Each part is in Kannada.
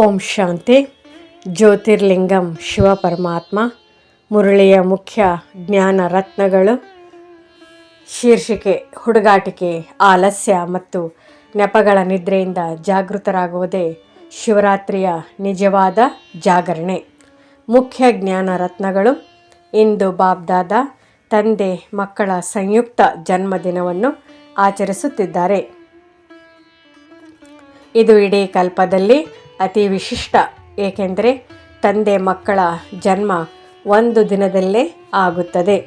ಓಂ ಶಾಂತಿ, ಜ್ಯೋತಿರ್ಲಿಂಗಂ ಶಿವ ಪರಮಾತ್ಮ, ಮುರಳಿಯ ಮುಖ್ಯ ಜ್ಞಾನ ರತ್ನಗಳು, ಶೀರ್ಷಿಕೆ, ಹುಡುಗಾಟಿಕೆ, ಆಲಸ್ಯ ಮತ್ತು ನೆಪಗಳ ನಿದ್ರೆಯಿಂದ ಜಾಗೃತರಾಗುವುದೇ ಶಿವರಾತ್ರಿಯ ನಿಜವಾದ ಜಾಗರಣೆ. ಮುಖ್ಯ ಜ್ಞಾನ ರತ್ನಗಳು, ಇಂದು ಬಾಬ್ದಾದ ತಂದೆ ಮಕ್ಕಳ ಸಂಯುಕ್ತ ಜನ್ಮದಿನವನ್ನು ಆಚರಿಸುತ್ತಿದ್ದಾರೆ. ಇದು ಇಡೀ ಕಲ್ಪದಲ್ಲಿ ಅತಿ ವಿಶಿಷ್ಟ, ಏಕೆಂದರೆ ತಂದೆ ಮಕ್ಕಳ ಜನ್ಮ ಒಂದು ದಿನದಲ್ಲೇ ಆಗುತ್ತದೆ.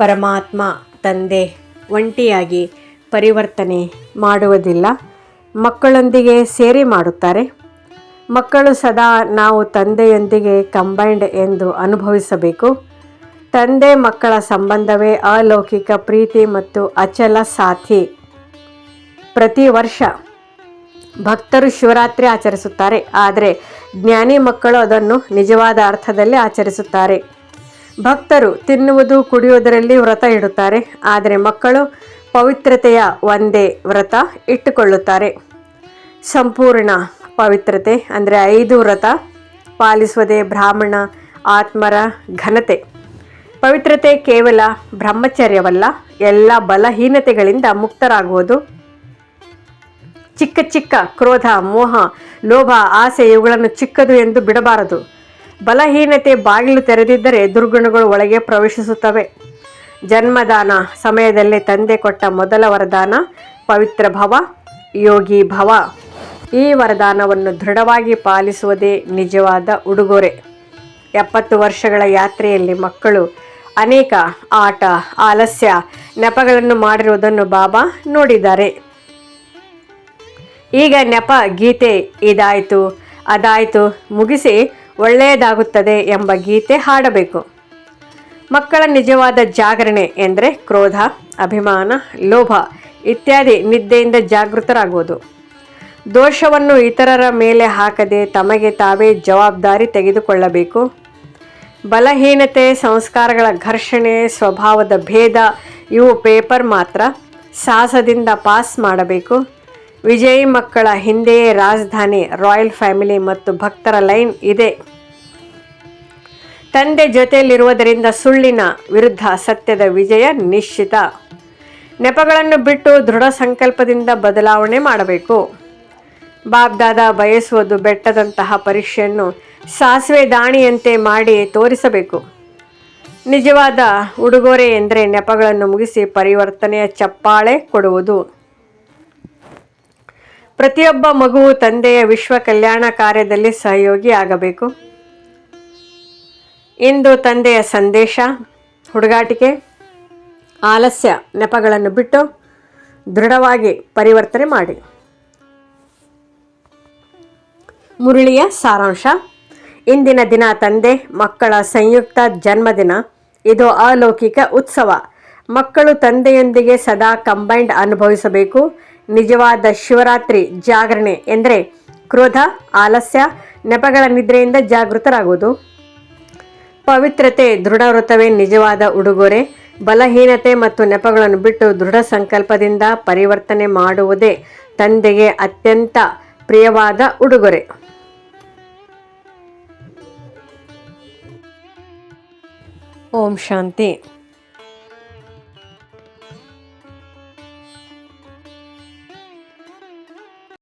ಪರಮಾತ್ಮ ತಂದೆ ಒಂಟಿಯಾಗಿ ಪರಿವರ್ತನೆ ಮಾಡುವುದಿಲ್ಲ. ಮಕ್ಕಳೊಂದಿಗೆ ಸೇರಿ ಮಾಡುತ್ತಾರೆ. ಮಕ್ಕಳು ಸದಾ ನಾವು ತಂದೆಯೊಂದಿಗೆ ಕಂಬೈಂಡ್ ಎಂದು ಅನುಭವಿಸಬೇಕು. ತಂದೆ ಮಕ್ಕಳ ಸಂಬಂಧವೇ ಅಲೌಕಿಕ ಪ್ರೀತಿ ಮತ್ತು ಅಚಲ ಸಾಥಿ. ಪ್ರತಿ ವರ್ಷ ಭಕ್ತರು ಶಿವರಾತ್ರಿ ಆಚರಿಸುತ್ತಾರೆ. ಆದರೆ ಜ್ಞಾನಿ ಮಕ್ಕಳು ಅದನ್ನು ನಿಜವಾದ ಅರ್ಥದಲ್ಲಿ ಆಚರಿಸುತ್ತಾರೆ. ಭಕ್ತರು ತಿನ್ನುವುದು, ಕುಡಿಯುವುದರಲ್ಲಿ ವ್ರತ ಇಡುತ್ತಾರೆ. ಆದರೆ ಮಕ್ಕಳು ಪವಿತ್ರತೆಯ ಒಂದೇ ವ್ರತ ಇಟ್ಟುಕೊಳ್ಳುತ್ತಾರೆ. ಸಂಪೂರ್ಣ ಪವಿತ್ರತೆ ಅಂದರೆ ಐದು ವ್ರತ ಪಾಲಿಸುವುದೇ ಬ್ರಾಹ್ಮಣ, ಆತ್ಮರ ಘನತೆ. ಪವಿತ್ರತೆ ಕೇವಲ ಬ್ರಹ್ಮಚರ್ಯವಲ್ಲ, ಎಲ್ಲ ಬಲಹೀನತೆಗಳಿಂದ ಮುಕ್ತರಾಗುವುದು ಚಿಕ್ಕ ಚಿಕ್ಕ ಕ್ರೋಧ, ಮೋಹ, ಲೋಭ, ಆಸೆ ಇವುಗಳನ್ನು ಚಿಕ್ಕದು ಎಂದು ಬಿಡಬಾರದು. ಬಲಹೀನತೆ ಬಾಗಿಲು ತೆರೆದಿದ್ದರೆ ದುರ್ಗುಣಗಳು ಒಳಗೆ ಪ್ರವೇಶಿಸುತ್ತವೆ. ಜನ್ಮದಾನ ಸಮಯದಲ್ಲಿ ತಂದೆ ಕೊಟ್ಟ ಮೊದಲ ವರದಾನ ಪವಿತ್ರ ಭವ, ಯೋಗಿ ಭವ. ಈ ವರದಾನವನ್ನು ದೃಢವಾಗಿ ಪಾಲಿಸುವುದೇ ನಿಜವಾದ ಉಡುಗೊರೆ. ಎಪ್ಪತ್ತು ವರ್ಷಗಳ ಯಾತ್ರೆಯಲ್ಲಿ ಮಕ್ಕಳು ಅನೇಕ ಆಟ, ಆಲಸ್ಯ, ನೆಪಗಳನ್ನು ಮಾಡಿರುವುದನ್ನು ಬಾಬಾ ನೋಡಿದ್ದಾರೆ. ಈಗ ನೆಪ ಗೀತೆ ಇದಾಯಿತು. ಅದಾಯಿತು, ಮುಗಿಸಿ ಒಳ್ಳೆಯದಾಗುತ್ತದೆ ಎಂಬ ಗೀತೆ ಹಾಡಬೇಕು. ಮಕ್ಕಳ ನಿಜವಾದ ಜಾಗರಣೆ ಎಂದರೆ ಕ್ರೋಧ, ಅಭಿಮಾನ, ಲೋಭ ಇತ್ಯಾದಿ ನಿದ್ದೆಯಿಂದ ಜಾಗೃತರಾಗುವುದು. ದೋಷವನ್ನು ಇತರರ ಮೇಲೆ ಹಾಕದೆ ತಮಗೆ ತಾವೇ ಜವಾಬ್ದಾರಿ ತೆಗೆದುಕೊಳ್ಳಬೇಕು. ಬಲಹೀನತೆ, ಸಂಸ್ಕಾರಗಳ ಘರ್ಷಣೆ, ಸ್ವಭಾವದ ಭೇದ, ಇವು ಪೇಪರ್ ಮಾತ್ರ. ಸಾಹಸದಿಂದ ಪಾಸ್ ಮಾಡಬೇಕು. ವಿಜಯ್ ಮಕ್ಕಳ ಹಿಂದೆಯೇ ರಾಜಧಾನಿ, ರಾಯಲ್ ಫ್ಯಾಮಿಲಿ ಮತ್ತು ಭಕ್ತರ ಲೈನ್ ಇದೆ. ತಂದೆ ಜೊತೆಯಲ್ಲಿರುವುದರಿಂದ ಸುಳ್ಳಿನ ವಿರುದ್ಧ ಸತ್ಯದ ವಿಜಯ ನಿಶ್ಚಿತ. ನೆಪಗಳನ್ನು ಬಿಟ್ಟು ದೃಢ ಸಂಕಲ್ಪದಿಂದ ಬದಲಾವಣೆ ಮಾಡಬೇಕು. ಬಾಬ್ದಾದ ಬಯಸುವುದು ಬೆಟ್ಟದಂತಹ ಪರೀಕ್ಷೆಯನ್ನು ಸಾಸಿವೆ ದಾಣಿಯಂತೆ ಮಾಡಿ ತೋರಿಸಬೇಕು. ನಿಜವಾದ ಉಡುಗೊರೆ ಎಂದರೆ ನೆಪಗಳನ್ನು ಮುಗಿಸಿ ಪರಿವರ್ತನೆಯ ಚಪ್ಪಾಳೆ ಕೊಡುವುದು. ಪ್ರತಿಯೊಬ್ಬ ಮಗುವು ತಂದೆಯ ವಿಶ್ವ ಕಲ್ಯಾಣ ಕಾರ್ಯದಲ್ಲಿ ಸಹಯೋಗಿ ಆಗಬೇಕು. ಇಂದು ತಂದೆಯ ಸಂದೇಶ, ಹುಡುಗಾಟಿಕೆ, ಆಲಸ್ಯ ನೆಪಗಳನ್ನು ಬಿಟ್ಟು ದೃಢವಾಗಿ ಪರಿವರ್ತನೆ ಮಾಡಿ. ಮುರಳಿಯ ಸಾರಾಂಶ, ಇಂದಿನ ದಿನ ತಂದೆ ಮಕ್ಕಳ ಸಂಯುಕ್ತ ಜನ್ಮದಿನ, ಇದು ಅಲೌಕಿಕ ಉತ್ಸವ. ಮಕ್ಕಳು ತಂದೆಯೊಂದಿಗೆ ಸದಾ ಕಂಬೈಂಡ್ ಅನುಭವಿಸಬೇಕು. ನಿಜವಾದ ಶಿವರಾತ್ರಿ ಜಾಗರಣೆ ಎಂದರೆ ಕ್ರೋಧ, ಆಲಸ್ಯ, ನೆಪಗಳ ನಿದ್ರೆಯಿಂದ ಜಾಗೃತರಾಗುವುದು. ಪವಿತ್ರತೆ ದೃಢವೃತವೇ ನಿಜವಾದ ಉಡುಗೊರೆ. ಬಲಹೀನತೆ ಮತ್ತು ನೆಪಗಳನ್ನು ಬಿಟ್ಟು ದೃಢ ಸಂಕಲ್ಪದಿಂದ ಪರಿವರ್ತನೆ ಮಾಡುವುದೇ ತಂದೆಗೆ ಅತ್ಯಂತ ಪ್ರಿಯವಾದ ಉಡುಗೊರೆ. ಓಂ ಶಾಂತಿ.